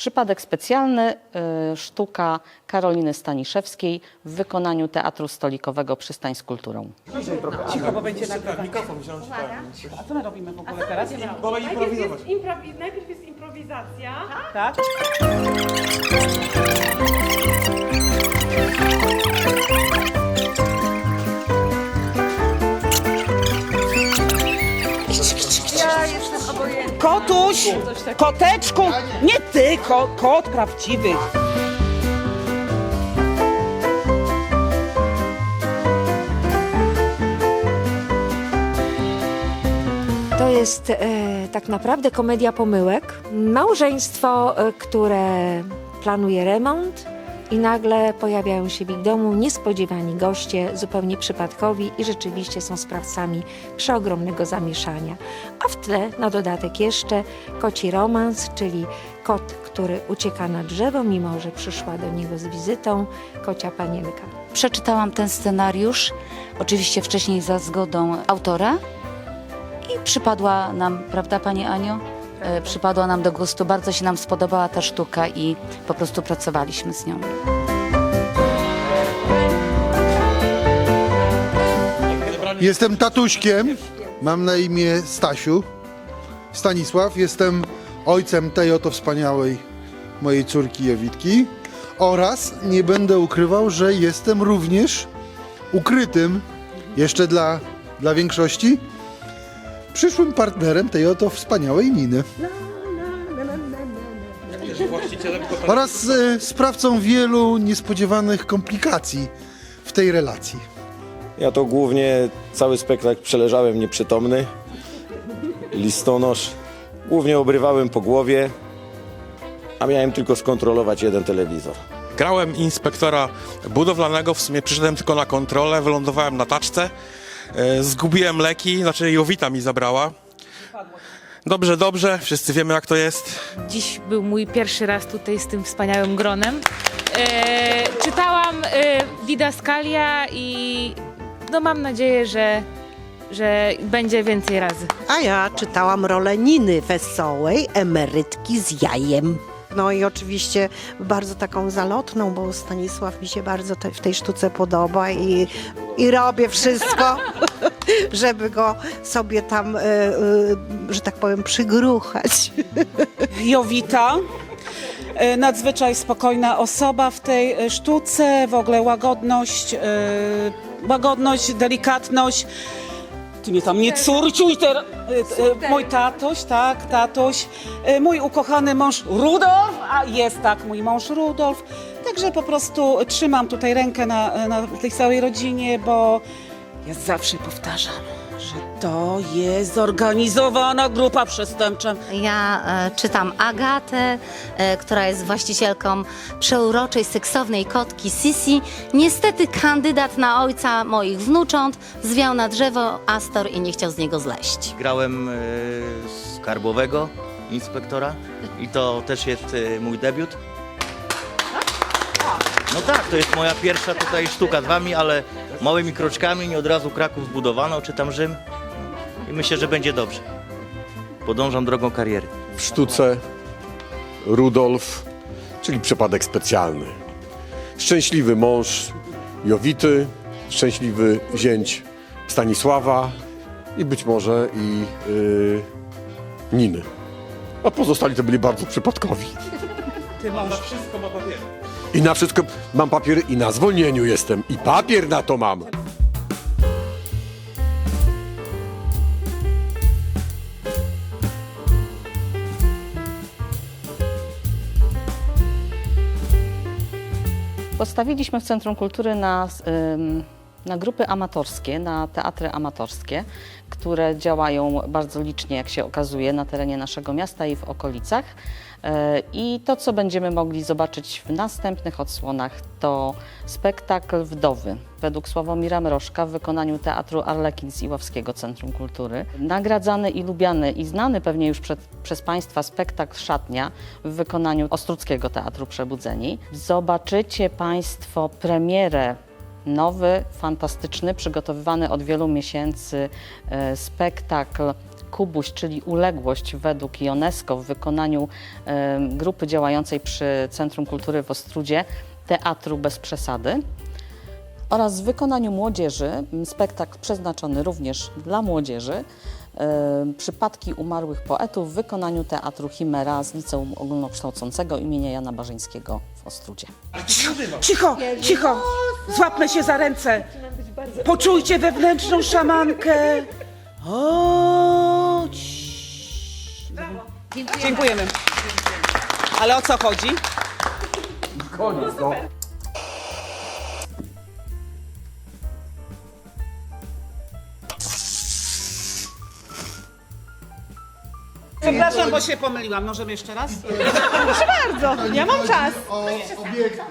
Przypadek specjalny, y, sztuka Karoliny Staniszewskiej w wykonaniu Teatru Stolikowego Przystań z Kulturą. Cicho, bo będzie nagrywanie. Mikrofon wziąć ten. A co my robimy w ogóle teraz? Najpierw improwizować. najpierw jest improwizacja. Tak? Kotuś! Koteczku! Nie ty, ko, kot prawdziwy. To jest e, tak naprawdę komedia pomyłek. Małżeństwo, e, które planuje remont i nagle pojawiają się w ich domu niespodziewani goście, zupełnie przypadkowi i rzeczywiście są sprawcami przeogromnego zamieszania. A w tle na dodatek jeszcze koci romans, czyli kot, który ucieka na drzewo, mimo że przyszła do niego z wizytą kocia panienka. Przeczytałam ten scenariusz, oczywiście wcześniej za zgodą autora i przypadła nam, prawda Pani Aniu? E, Przypadła nam do gustu, bardzo się nam spodobała ta sztuka i po prostu pracowaliśmy z nią. Jestem tatuśkiem, mam na imię Stasiu, Stanisław. Jestem ojcem tej oto wspaniałej mojej córki Jowitki oraz nie będę ukrywał, że jestem również ukrytym, jeszcze dla, dla większości, przyszłym partnerem tej oto wspaniałej Niny. Oraz e, sprawcą wielu niespodziewanych komplikacji w tej relacji. Ja to głównie cały spektakl przeleżałem nieprzytomny. Listonosz. Głównie obrywałem po głowie, a miałem tylko skontrolować jeden telewizor. Grałem inspektora budowlanego, w sumie przyszedłem tylko na kontrolę, wylądowałem na taczce, zgubiłem leki, znaczy Jowita mi zabrała. Dobrze, dobrze, wszyscy wiemy jak to jest. Dziś był mój pierwszy raz tutaj z tym wspaniałym gronem. E, czytałam e, Didaskalia i no mam nadzieję, że, że będzie więcej razy. A ja czytałam rolę Niny Wesołej, emerytki z jajem. No i oczywiście bardzo taką zalotną, bo Stanisław mi się bardzo te, w tej sztuce podoba i, i robię wszystko, żeby go sobie tam, e, e, że tak powiem, przygruchać. Jowita. e, Nadzwyczaj spokojna osoba w tej sztuce, w ogóle łagodność, łagodność, delikatność. Ty mnie tam nie córciuj teraz. E, Mój tatuś, tak, tatuś. E, Mój ukochany mąż Rudolf, a jest tak, mój mąż Rudolf. Także po prostu trzymam tutaj rękę na, na tej całej rodzinie, bo ja zawsze powtarzam, że to jest zorganizowana grupa przestępcza. Ja e, czytam Agatę, e, która jest właścicielką przeuroczej, seksownej kotki Sisi. Niestety kandydat na ojca moich wnucząt zwiał na drzewo Astor i nie chciał z niego zleść. Grałem e, skarbowego inspektora i to też jest e, mój debiut. No tak, to jest moja pierwsza tutaj sztuka z wami, ale małymi kroczkami, nie od razu Kraków zbudowano, czy tam Rzym. I myślę, że będzie dobrze. Podążam drogą kariery. w sztuce Rudolf, czyli przypadek specjalny. Szczęśliwy mąż Jowity, szczęśliwy zięć Stanisława i być może i yy, Niny. A pozostali to byli bardzo przypadkowi. Ty mąż. Wszystko ma papiery. I na wszystko mam papiery i na zwolnieniu jestem. I papier na to mam. Postawiliśmy w Centrum Kultury na, na grupy amatorskie, na teatry amatorskie, które działają bardzo licznie, jak się okazuje, na terenie naszego miasta i w okolicach. E, I to, co będziemy mogli zobaczyć w następnych odsłonach, to spektakl Wdowy według Sławomira Mrożka w wykonaniu Teatru Arlekin z Iławskiego Centrum Kultury. Nagradzany i lubiany i znany pewnie już przed, przez Państwa spektakl Szatnia w wykonaniu Ostruckiego Teatru Przebudzeni. Zobaczycie Państwo premierę nowy, fantastyczny, przygotowywany od wielu miesięcy e, spektakl Kubuś, czyli uległość według UNESCO w wykonaniu e, grupy działającej przy Centrum Kultury w Ostrudzie Teatru Bez Przesady oraz w wykonaniu młodzieży spektakl przeznaczony również dla młodzieży e, Przypadki umarłych poetów w wykonaniu Teatru Chimera z Liceum Ogólnokształcącego imienia Jana Barzyńskiego w Ostrudzie. Cicho, cicho! Złapmy się za ręce. Poczujcie wewnętrzną szamankę. O, cii. Dziękujemy. Ale o co chodzi? Przepraszam, bo się pomyliłam. Możemy jeszcze raz? Bardzo, ja mam czas. O obiekty.